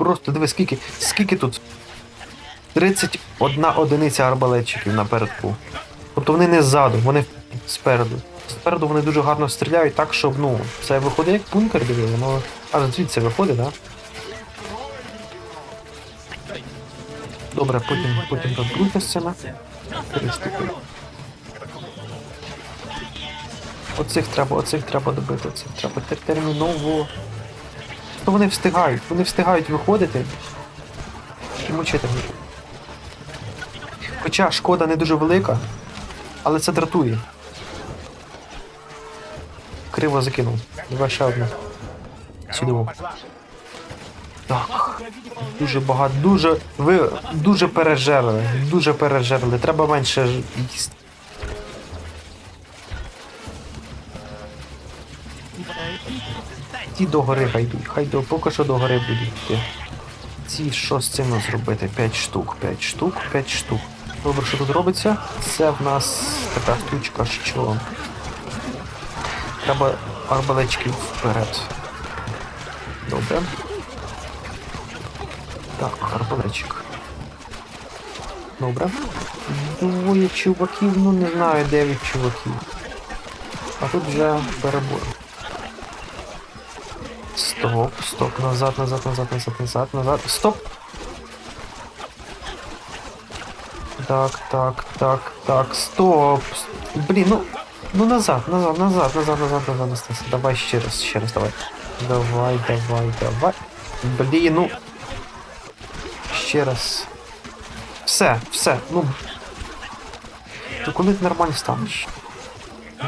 Просто диви, скільки, скільки тут? 31 одиниця арбалетчиків напередку. Тобто вони не ззаду, вони спереду. Спереду вони дуже гарно стріляють так, щоб, ну, це виходить як бункер, диви, воно аж звідси виходить, так? Да? Добре, потім, потім розбруйте цими. Оцих треба, оцих треба добити, оцих треба терміново. То вони встигають, вони встигають виходити і мочити. Хоча шкода не дуже велика, але це дратує. Криво закинув. Давай ще одне. Сюди. Так. Дуже багато, дуже. Ви дуже пережерли. Дуже пережерли. Треба менше їсти. Ті до гори хай. Хай до поки що до гори будуть йти. Ці що з цим зробити? 5 штук, 5 штук, 5 штук. Добре, що тут робиться? Це в нас така штучка, що. Треба арбалечків вперед. Добре. Так, арбалетчик. Добре. Двоє чуваків, ну не знаю, дев'ять чуваків. А тут вже перебор. Стоп, стоп, назад, назад, назад, назад, назад, назад. Стоп! Так, так, так, так, стоп. Блін, ну. Ну назад, назад, назад, назад, назад, назад, назад. Давай ще раз, ще раз, давай. Давай, давай, давай. Блін, ну. Ще раз. Все, все, ну. То коли ти нормально станеш?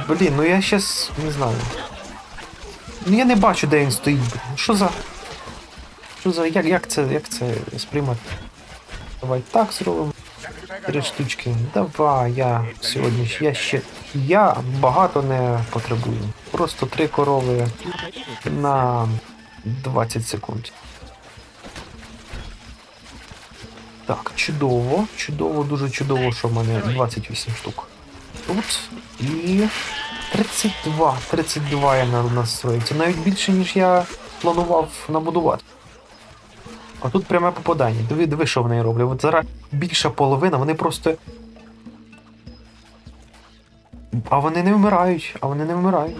Блін, ну я щас не знаю. Ну я не бачу, де він стоїть. блін. Що за. Що за. Як, як це як це сприймати? Давай так зробимо. Три штучки. Давай, я сьогодні я ще. Я багато не потребую. Просто три корови на 20 секунд. Так, чудово, чудово, дуже чудово, що в мене 28 штук. Тут і 32. 32 я на- настрою. Це навіть більше, ніж я планував набудувати. А тут пряме попадання. Диви, диви, що вони роблять. От зараз більша половина, вони просто. А вони не вмирають, а вони не вмирають.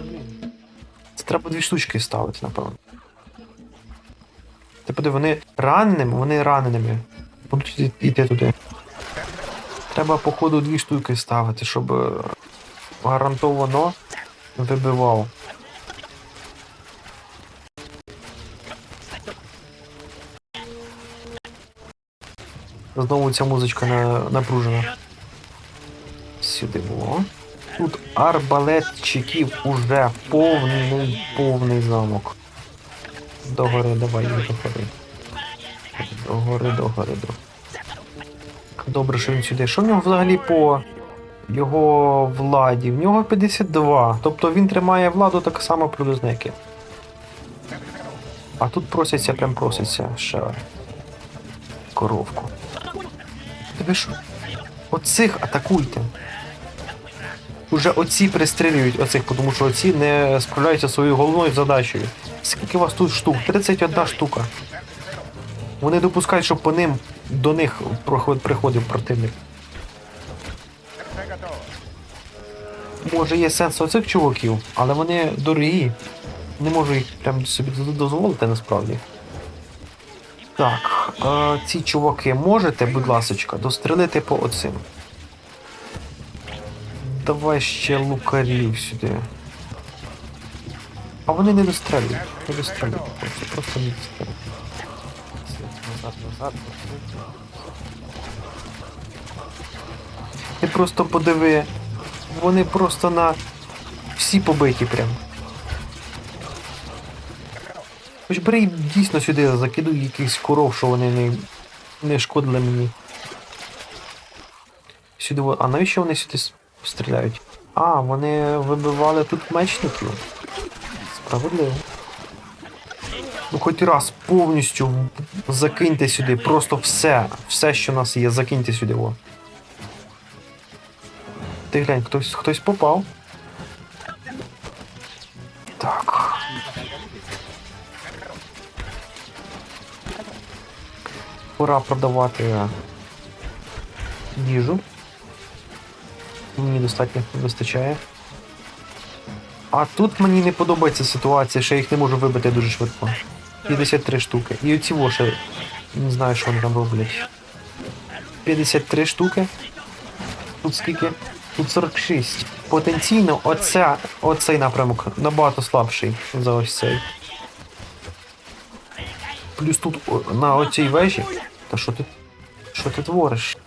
Це треба дві штучки ставити, напевно. Ти подиви, вони раненими, вони раненими. Будуть йти туди. Треба, походу, дві штуки ставити, щоб е, гарантовано вибивав. Знову ця музичка на, напружена. Сюди було. Тут арбалетчиків уже повний, повний замок. Догори, давай, догори. Догори, догори, до. Добре, що він сюди. Що в нього взагалі по його владі? В нього 52. Тобто він тримає владу так само приблизно, як. А тут просяться, прям просяться ще коровку. Тебе що? Оцих атакуйте. Уже оці пристрілюють оцих, тому що оці не справляються своєю головною задачею. Скільки у вас тут штук? 31 штука. Вони допускають, щоб по ним до них приходив противник. Може є сенс оцих чуваків, але вони дорогі. Не можу їх прям собі дозволити насправді. Так, е, ці чуваки можете, будь ласочка, дострелити по оцим. Давай ще лукарів сюди. А вони не дострелюють. Не дострелюють. Просто, просто не дострелюють. Назад, назад. Ти просто подиви. Вони просто на всі побиті прям. Хоч бери дійсно сюди закидуй якихось коров, що вони не, не шкодили мені. Сюди, а навіщо вони сюди стріляють? А, вони вибивали тут мечників. Справедливо. Ну хоч раз повністю закиньте сюди, просто все, все, що в нас є, закиньте сюди. О. Ти глянь, хтось, хтось попав. Так. Пора продавати їжу. Мені достатньо вистачає. А тут мені не подобається ситуація, що я їх не можу вибити дуже швидко. 53 штуки. І оці воші, не знаю, що вони там роблять. 53 штуки. Тут скільки? Тут 46. Потенційно оця, оцей напрямок набагато слабший за ось цей. Плюс тут на оцій вежі. Та що ти. Що ти твориш?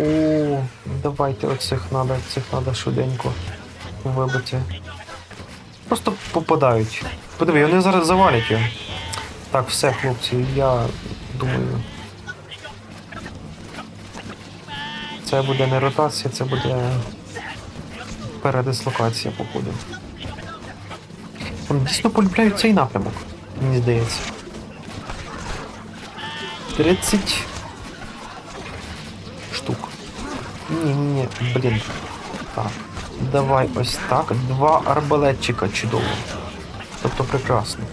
О, давайте оцих надо, цих надо швиденько вибити. Просто попадають. Подиви, вони зараз завалять його. Так, все, хлопці, я думаю. Це буде не ротація, це буде передислокація, походу. Дійсно полюбляють цей напрямок, мені здається. 30 штук. Ні, ні, блін. Так. Давай ось так. Два арбалетчика чудово. Тобто прекрасно.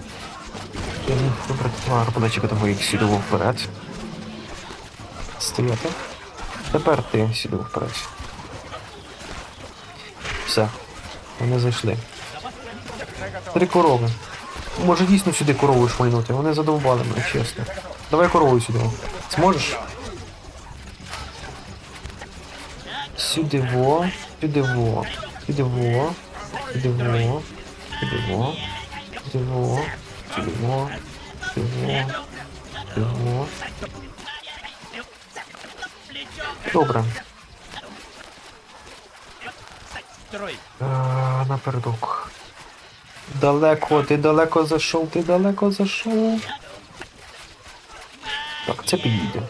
Я міг вибрати два арбалетчика, того їх сюди вперед. Стояти. Тепер ти сюди вперед. Все. Вони зайшли. Три корови. Може дійсно сюди корову шмальнути. Вони задовбали мене, чесно. Давай корову сюди. Зможеш? Сюди во, сюди во, сюди во, сюди во, сюди во, сюди во, сюди во, сюди во, сюди во. Добре. Е, напередок. Далеко, ти далеко зайшов, ти далеко зайшов. Так, це підійде.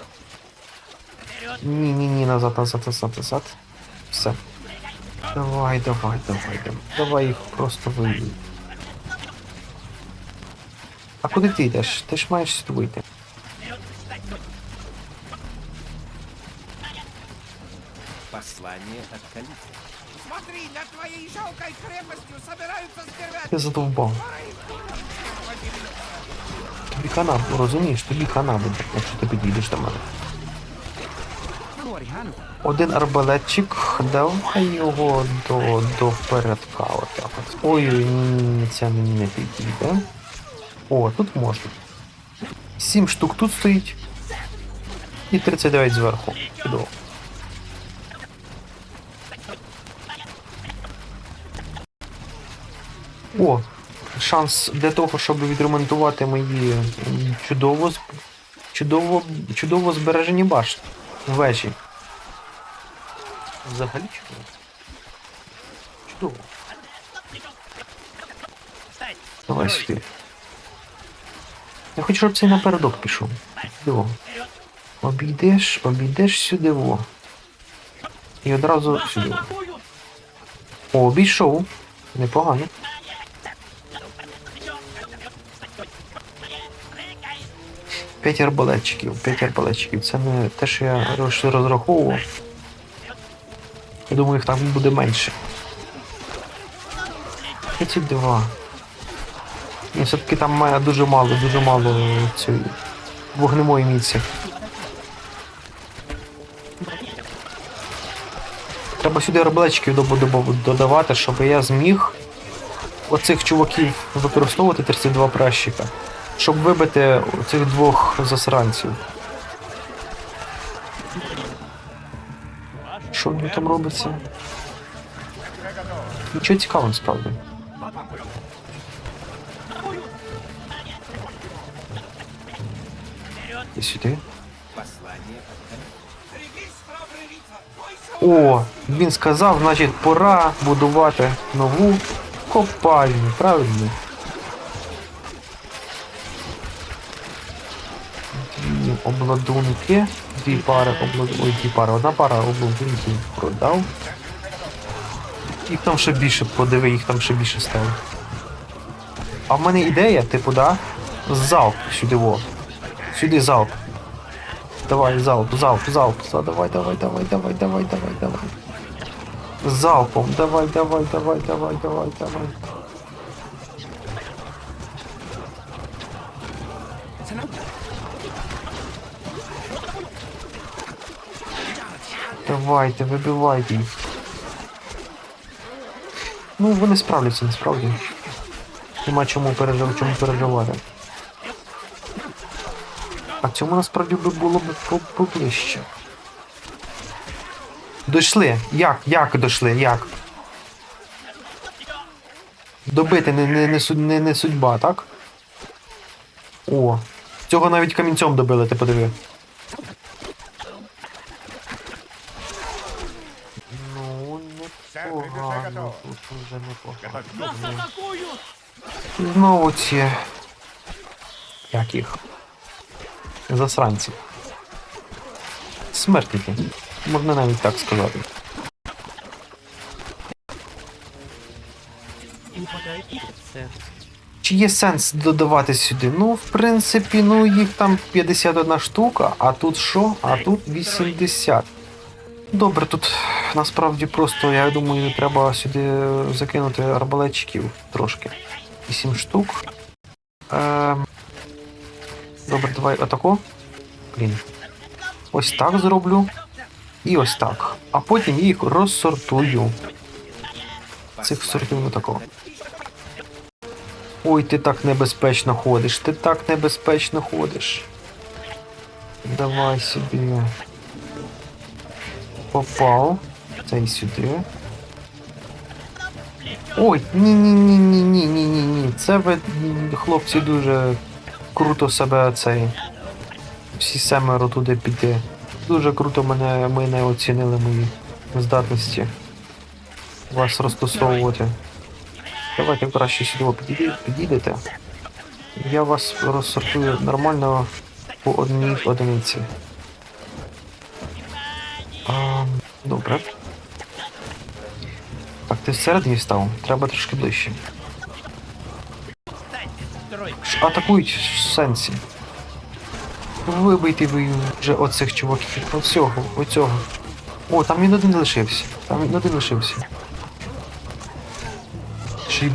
Ні, ні, ні, назад, назад, назад, назад. Все. Давай, давай, давай, давай. Давай їх просто вийди. А куди ти йдеш? Ти ж маєш сюди вийти. Послание от Калифа. Смотри, над твоей жалкой крепостью собираются стервятники. Ти задовбав. Тобі хана, розумієш, тобі хана буде, якщо ти підійдеш до мене. Один арбалетчик, давай його до, до передка отак от. Ой, ні, це мені не підійде. О, тут можна. Сім штук тут стоїть. І 39 зверху. Чудово. О, шанс для того, щоб відремонтувати мої чудово, чудово, чудово збережені башти. Вежі. Взагалі чудово. Чудово. Давай сюди. Я хочу, щоб цей напередок пішов. Чудово. Обійдеш, обійдеш сюди во. І одразу сюди. О, обійшов. Непогано. П'ять арбалетчиків, п'ять арбалетчиків. Це не те, що я роз- розраховував. Я думаю, їх там буде менше. 32. Ні, все-таки там має дуже мало, дуже мало цієї вогнемої міці. Треба сюди арбалетчиків додавати, щоб я зміг оцих чуваків використовувати 32 пращика, щоб вибити цих двох засранців. Що там робиться? Нічого цікавого насправді. І сюди. О, він сказав, значить, пора будувати нову копальню, правильно? Обладунки, дві пари обладунків, ой, дві пари, одна пара обладунків продав. Їх там ще більше, подиви, їх там ще більше стало. А в мене ідея, типу, да? Залп сюди во. Сюди залп. Давай, залп, залп, залп. За- Давай, давай, давай, давай, давай, давай, давай. Залпом. Давай, давай, давай, давай, давай, давай. Давайте, вибивайте їх. Ну, вони справляться, насправді. Нема чому пережив, чому переживати. А цьому насправді би було б поближче. Дійшли. Як? Як дійшли? Як? Добити не, не, не, не, не судьба, так? О. Цього навіть камінцем добили, ти подиви. Ну, Тут уже непогано. Знову ці. Як їх? Засранці. Смертники. Можна навіть так сказати. Чи є сенс додавати сюди? Ну, в принципі, ну їх там 51 штука, а тут що? А тут 80. Добре, тут насправді просто, я думаю, треба сюди закинути арбалетчиків трошки. 8 штук. Ем... Добре, давай отако. Блін. Ось так зроблю. І ось так. А потім їх розсортую. Цих сортую такого. Ой, ти так небезпечно ходиш, ти так небезпечно ходиш. Давай собі попав. Цей сюди. Ой, ні-ні-ні-ні-ні-ні-ні. Це ви, хлопці, дуже круто себе цей. Всі семеро туди піти. Дуже круто мене ми не оцінили мої здатності вас розтосовувати. Давайте краще сюди підійде, підійдете. Я вас розсортую нормально по одній одиниці. Ти всередині став? Треба трошки ближче. Атакують в сенсі. Вибийте ви вже оцих чуваків. Оцього, оцього. О, там він один лишився. Там він один лишився. Ще й.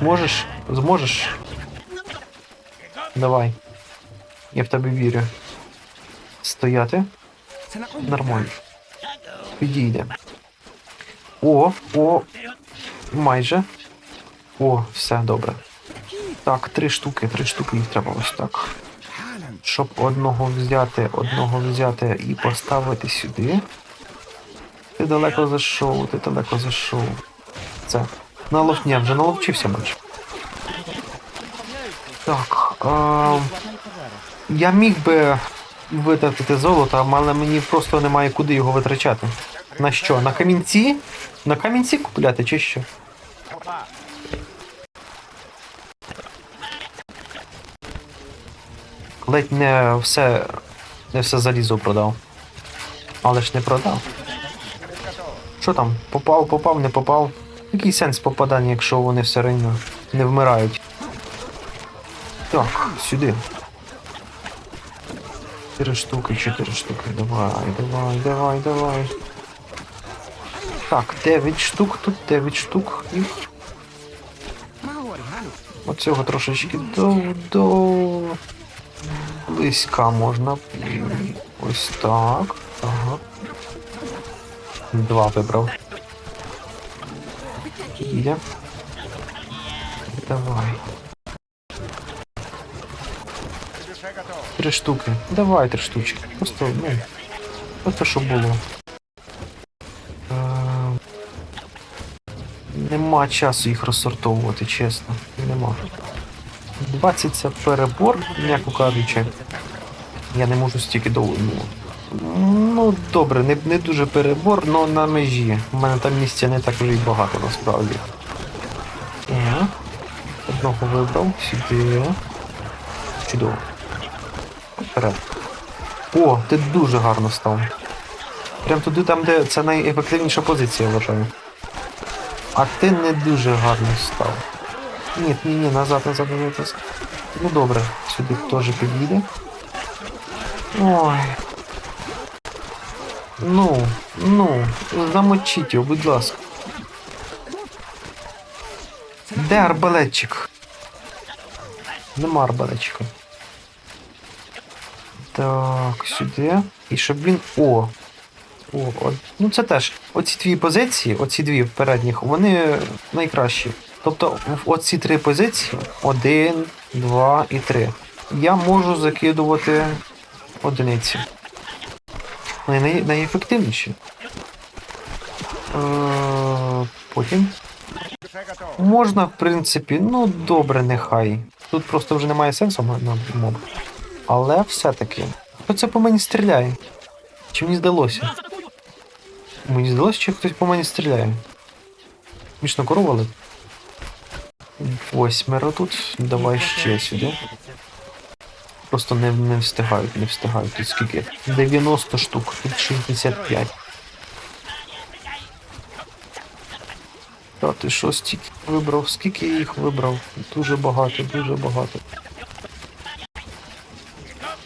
Можеш? Зможеш? Давай. Я в тебе вірю. Стояти. Нормально. Підійде. О, о. Майже. О, все добре. Так, три штуки, три штуки їх треба ось так. Щоб одного взяти, одного взяти і поставити сюди. Ти далеко зайшов, ти далеко зайшов. Це. Налов... Ні, вже наловчився майже. Так. А... Я міг би витратити золото, але мені просто немає куди його витрачати. На що? На камінці? На камінці купляти чи що? Ледь не все. Не все залізо продав. Але ж не продав. Що там? Попав, попав, не попав. Який сенс попадання, якщо вони все рівно не вмирають? Так, сюди. Чотири штуки, чотири штуки. Давай, давай, давай, давай. Так, 9 штук, тут 9 штук. І оцього трошечки до, до близька можна. Ось так. Ага. Два вибрав. Є. Давай. Три штуки. Давай три штучки. Просто, ну. Просто щоб було. Нема часу їх розсортовувати, чесно. Нема. 20 це перебор, м'яко кажучи. Я не можу стільки довго. Ну, добре, не, не дуже перебор, але на межі. У мене там місця не так вже й багато насправді. Одного вибрав, сюди. Чудово. Вперед. О, ти дуже гарно став. Прям туди там, де це найефективніша позиція, вважаю. А ти не дуже гарно став. Ні, ні, ні, назад, назад, назад. Ну добре, сюди теж підійде. Ой. Ну, ну, замочіть його, будь ласка. Де арбалетчик? Нема арбалетчика. Так, сюди. І щоб він. О! О, от, ну це теж. Оці дві позиції, оці дві передніх, вони найкращі. Тобто оці три позиції: один, два і три. Я можу закидувати одиниці. Вони най, найефективніші. Е, потім. Можна, в принципі, ну добре, нехай. Тут просто вже немає сенсу на моб. Але все-таки. Хто це по мені стріляє? Чи мені здалося? Мені здалося, чи хтось по мені стріляє. Смішно коровали. Восьмеро тут. Давай ще сюди. Просто не, не встигають, не встигають. Тут скільки? 90 штук, тут 65. Та ти що стільки вибрав? Скільки я їх вибрав? Дуже багато, дуже багато.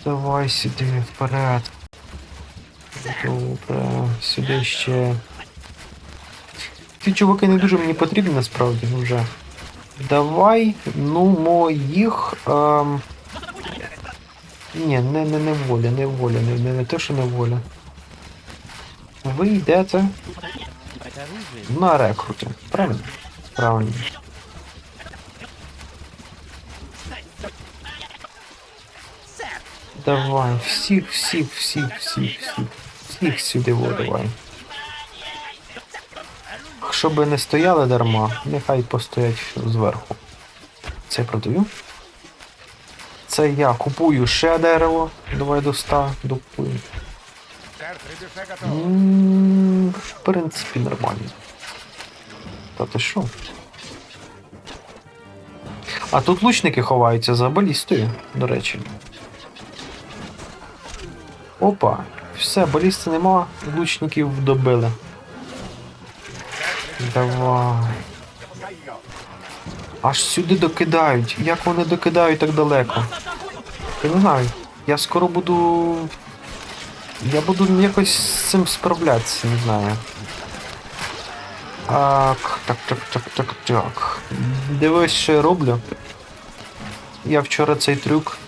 Давай сюди, вперед. Добре, сюди ще. Ці чуваки не дуже мені потрібні насправді вже. Давай, ну, моїх. Ем... Ні, не, не, не воля, не воля, не, не, не те, що не воля. Ви йдете на рекрути. Правильно? Правильно. Давай, всіх, всіх, всіх, всіх, всіх. Всіх сюди во, давай. Щоб не стояли дарма, нехай постоять зверху. Це я продаю. Це я купую ще дерево. Давай до 100 докупую. В принципі, нормально. Та ти що? А тут лучники ховаються за балістою, до речі. Опа, все, балісти нема, лучників добили. Давай. Аж сюди докидають. Як вони докидають так далеко? Я не знаю. Я скоро буду. Я буду якось з цим справлятися, не знаю. Так, так, так, так, так, так. Дивись, що я роблю. Я вчора цей трюк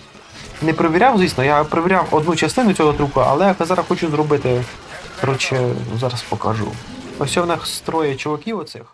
не перевіряв, звісно, я перевіряв одну частину цього трюку, але я зараз хочу зробити. Коротше, зараз покажу. Ось в них строє чуваків оцих.